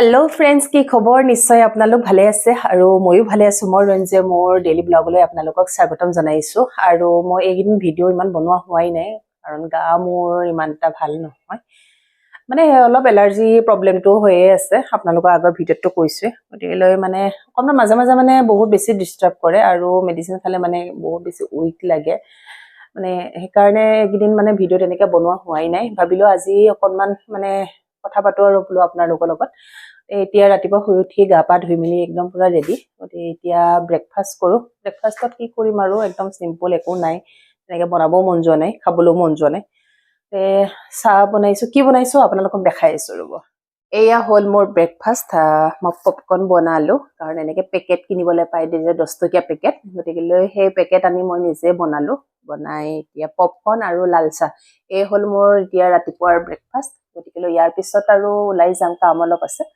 Hello friends কি খবৰ? নিশ্চয় আপোনালোক ভালে আছে আৰু ময়ো ভালে আছোঁ। মই ৰঞ্জে মোৰ ডেইলি ব্লগলৈ আপোনালোকক স্বাগতম জনাইছোঁ। আৰু মই এইকেইদিন ভিডিঅ' ইমান বনোৱা হোৱাই নাই কাৰণ গা মোৰ ইমান এটা ভাল নহয়। মানে অলপ এলাৰ্জি প্ৰব্লেমটো হৈয়ে আছে। আপোনালোকৰ আগৰ ভিডিঅ'তটো কৈছোৱে। গতিকেলৈ মানে অকণমান মাজে মাজে মানে বহুত বেছি ডিষ্টাৰ্ব কৰে আৰু মেডিচিন খালে মানে বহুত বেছি উইক লাগে। মানে সেইকাৰণে এইকেইদিন মানে ভিডিঅ' তেনেকৈ বনোৱা হোৱাই নাই। ভাবিলোঁ আজি অকণমান মানে কথা পাতোঁ আৰু বোলো আপোনালোকৰ লগত। এতিয়া ৰাতিপুৱা শুই উঠি গা পা ধুই মেলি একদম পূৰা ৰেডি গতিকে এতিয়া ব্ৰেকফাষ্ট কৰোঁ। ব্ৰেকফাষ্টত কি কৰিম আৰু একদম চিম্পল একো নাই। তেনেকৈ বনাবও মন যোৱা নাই খাবলৈও মন যোৱা নাই। তে চাহ বনাইছোঁ কি বনাইছোঁ আপোনালোকক দেখাই আছোঁ ৰ'ব। এয়া হ'ল মোৰ ব্ৰেকফাষ্ট মই পপকৰ্ণ বনালোঁ। কাৰণ এনেকৈ পেকেট কিনিবলৈ পাই দিয়ে যে দহ টকীয়া পেকেট গতিকেলৈ সেই পেকেট আনি মই নিজে বনালোঁ। বনাই এতিয়া পপকৰ্ণ আৰু লাল চাহ। এই হ'ল মোৰ এতিয়া ৰাতিপুৱাৰ ব্ৰেকফাষ্ট গতিকেলৈ ইয়াৰ পিছত আৰু ওলাই যাম কাম অলপ আছে।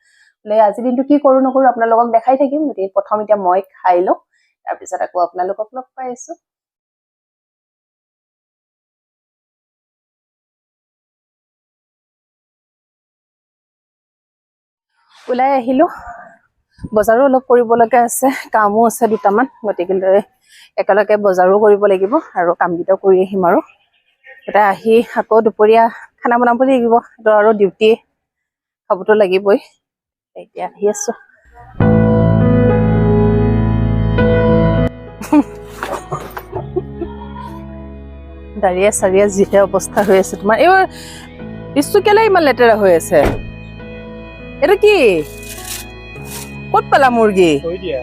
বোলে আজিৰ দিনটো কি কৰোঁ নকৰোঁ আপোনালোকক দেখাই থাকিম গতিকে প্ৰথম এতিয়া মই খাই লওঁ তাৰপিছত আকৌ আপোনালোকক লগ পাই আছোঁ। ওলাই আহিলোঁ বজাৰো অলপ কৰিব লগা আছে কামো আছে দুটামান গতিকেলৈ একেলগে বজাৰো কৰিব লাগিব আৰু কামকেইটা কৰি আহিম আৰু। এতিয়া আহি আকৌ দুপৰীয়া খানা বনাব লাগিব আৰু ডিউটি খাবতো লাগিবই। এতিয়া আহি আছো। দাৰিয়া চাৰিয়া যিহে অৱস্থা হৈ আছে তোমাৰ। এইবাৰ পিছটো কেলে ইমান লেতেৰা হৈ আছে? এইটো কি? ক'ত পালা মুৰ্গী? দিয়া।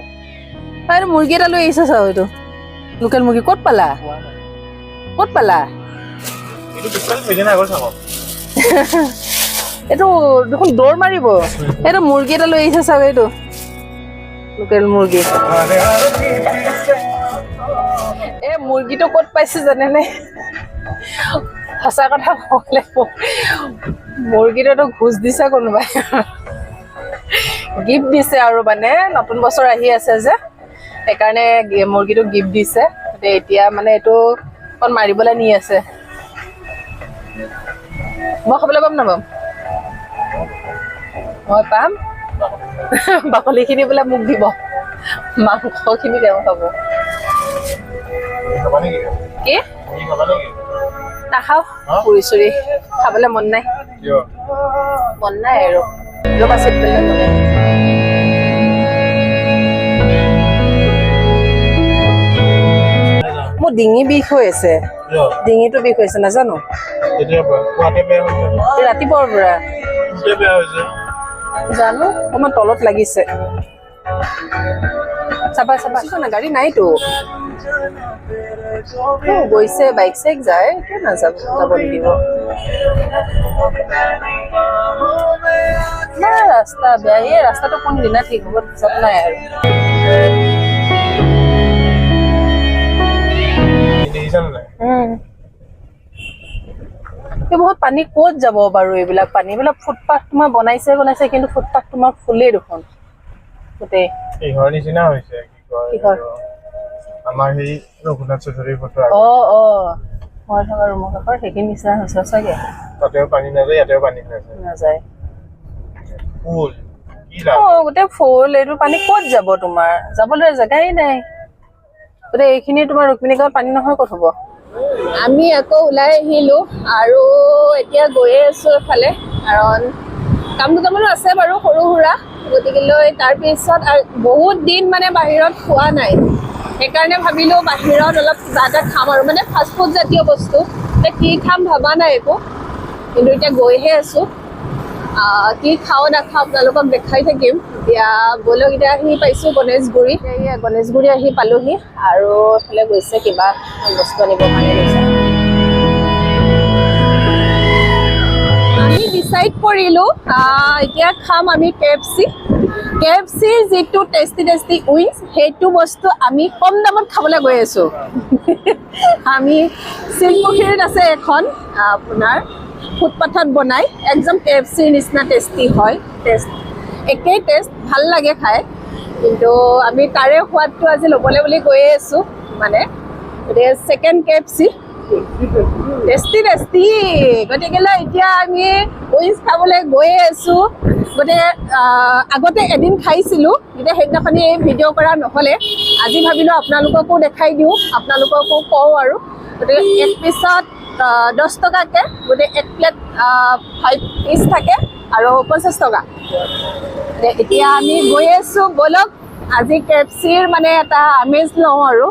আৰু মুৰ্গী এটা লৈ আহিছে চাওঁ এইটো। লোকেল মুৰ্গী ক'ত পালা? ক'ত পালা? এইটো চাব দেখোন দৌৰ মাৰিব। এইটো মুৰ্গী এটা লৈ আহিছে চাওক এইটো। লোকেল মুৰ্গী। এই মুৰ্গীটো ক'ত পাইছে জানেনে? সঁচা কথা ক'লে মুৰ্গীটোতো ঘোচ দিছে কোনোবাই। গিফ্ট দিছে আৰু মানে নতুন বছৰ আহি আছে যে। সেইকাৰণে মুৰ্গীটোক গিফ্ট দিছে। এতিয়া মানে এইটো অকণ মাৰিবলৈ নি আছে। মই খাবলৈ পাম নাপাম মই পাম। বাকলিখিনি বোলে মোক দিব। মাংসখিনি তেওঁ খাব। কি? নাখাওঁ? পুৰি চুৰি খাবলৈ মন নাই। মন নাই আৰু। ৰ'বা চিট বেল্ট মোৰ ডিঙি বিষ হৈ আছে। ডিঙিটো বিষ হৈছে নাজানো। ৰাতিপুৱাৰ পৰা। জানো অকণমান তলত লাগিছে। চাবা চাবা না গাড়ী নাইতো। গৈছে বাইক চাইক যায় কিয় নাযাব যাব নিদিব। ৰাস্তা বেয়া এই ৰাস্তাটো কোনদিনা ঠিক হ'ব পিছত নাই আৰু। দেখিছানে নাই। এই বহুত পানী ক'ত যাব বাৰু এইবিলাক পানী? এইবিলাক ফুটপাথ তোমাৰ বনাইছে বনাইছে কিন্তু ফুটপাথ তোমাৰ ফুলেই দেখোন। গোটেই। কিহৰ নিচিনা হৈছে কি কয় কিহৰ? আমাৰ সেই ৰঘুনাথ চৌধুৰীৰ ফটো অ অ। মই থকা ৰুমৰ কাষৰ সেইখিনি নিচিনা হৈছে সঁচাকে। তাতেও পানী নাযায় ইয়াতেও পানী নাযায়। নাযায়। ফুল কি অ লাভ গোটেই ফুল এইটো পানী ক'ত যাব তোমাৰ? যাবলৈ জেগাই নাই। গোটেই এইখিনি তোমাৰ ৰুক্মিণী গাঁৱত পানী নহয় ক'ত হ'ব? আমি আকৌ ওলাই আহিলো আৰু এতিয়া গৈয়ে আছো এফালে কাৰণ কাম দুটামানো আছে বাৰু সৰু সুৰা। গতিকেলৈ তাৰপিছত বহুত দিন মানে বাহিৰত খোৱা নাই। সেইকাৰণে ভাবিলো বাহিৰত অলপ কিবা এটা খাম আৰু মানে ফাষ্টফুড জাতীয় বস্তু। এতিয়া কি খাম ভবা নাই একো কিন্তু এতিয়া গৈহে আছো। কি খাওঁ নাখাওঁ আপোনালোকক দেখাই থাকিম। এতিয়া ব'লক এতিয়া আহি পাইছোঁ, গণেশগুৰি। গণেশগুৰি আহি পালোহি আৰু এইফালে গৈছে কিবা বস্তু আনিবৰ কাৰণে গৈছে। আমি ডিচাইড কৰিলোঁ এতিয়া খাম আমি K F C K F চিৰ যিটো টেষ্টি টেষ্টি উইংছ সেইটো বস্তু আমি কম দামত খাবলৈ গৈ আছোঁ। আমি শিলপুখুৰীত আছে এখন আপোনাৰ ফুটপাথত বনাই। একদম কে এফ চিৰ নিচিনা টেষ্টি হয়। টেষ্ট একেই টেষ্ট ভাল লাগে খাই। কিন্তু আমি তাৰে সোৱাদটো আজি ল'বলৈ বুলি গৈয়ে আছোঁ মানে। গতিকে second K F C tasty tasty গতিকেলৈ এতিয়া আমি উইংছ খাবলৈ গৈয়ে আছো। গতিকে আগতে এদিন খাইছিলোঁ এতিয়া সেইদিনাখনি ভিডিঅ' কৰা নহ'লে। আজি ভাবিলোঁ আপোনালোককো দেখাই দিওঁ আপোনালোককো কওঁ আৰু। গতিকে এক পিছত দহ টকাকৈ গতিকে এক প্লেট ফাইভ পিচ থাকে। আৰু পঞ্চাছ টকা। এতিয়া আমি গৈ আছোঁ, ব'লক, আজি কে এফ চিৰ মানে এটা আমেজ লওঁ আৰু।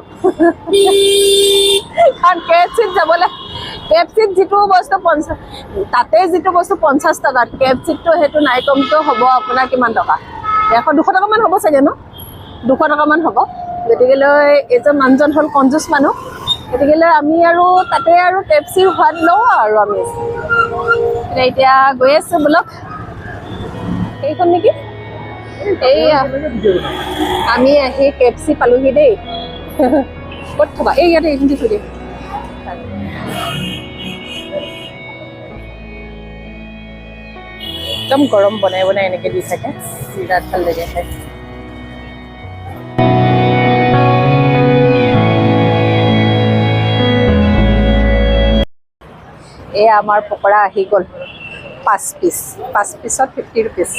কাৰণ কে এফ চিত যাবলৈ কে এফ চিত যিটো বস্তু পঞ্চাছ তাতে যিটো বস্তু পঞ্চাছ টকাত কে এফ চিতটো সেইটো নাই কমটো হ'ব আপোনাৰ কিমান টকা? এশ দুশ টকামান হ'ব চাগে ন? দুশ টকামান হ'ব। গতিকেলৈ এইজন মানুহজন হ'ল কঞ্জুচ মানুহ। গতিকেলৈ আমি আৰু তাতে আৰু কে এফ চিৰ সোৱাদ লওঁ আৰু আমি। এতিয়া গৈ আছোঁ, বোলক। সেইখন নেকি? এইয়া। আমি আহি কে এফ চি পালোহি দেই। ক'ত থবা? এই ইয়াতে এইখিনি থৈ দিম। একদম গৰম বনাই বনাই এনেকে দি থাকে। বিৰাট ভাল লাগে খাই। এয়া আমাৰ পকৰা আহি গ'ল। পাঁচ পিচ পাঁচ পিচত ফিফটি ৰুপিজ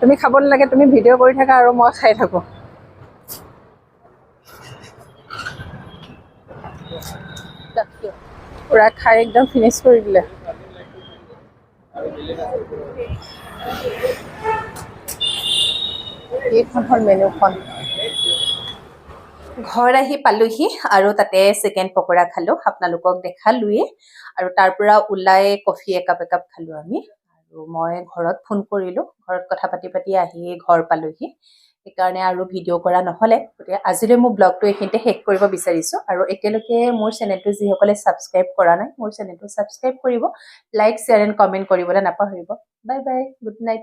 তুমি খাব নালাগে তুমি ভিডিঅ' কৰি থাকা আৰু মই খাই থাকোঁ। পূৰা খাই একদম ফিনিছ কৰি দিলে। এইখন হ'ল মেনুখন ঘৰ আহি পালোহি আৰু তাতে চিকেন পকৰা খালোঁ আপোনালোকক দেখালোৱে আৰু তাৰ পৰা ওলাই কফি একাপ একাপ খালোঁ আমি। আৰু মই ঘৰত ফোন কৰিলোঁ ঘৰত কথা পাতি পাতি আহি ঘৰ পালোহি। সেইকাৰণে আৰু ভিডিঅ' কৰা নহ'লে। গতিকে আজিলৈ মোৰ ব্লগটো এইখিনিতে শেষ কৰিব বিচাৰিছোঁ। আৰু এতিয়ালৈকে মোৰ চেনেলটো যিসকলে ছাবস্ক্ৰাইব কৰা নাই মোৰ চেনেলটো ছাবস্ক্ৰাইব কৰিব লাইক শ্বেয়াৰ এণ্ড কমেণ্ট কৰিবলৈ নাপাহৰিব। Bye bye good night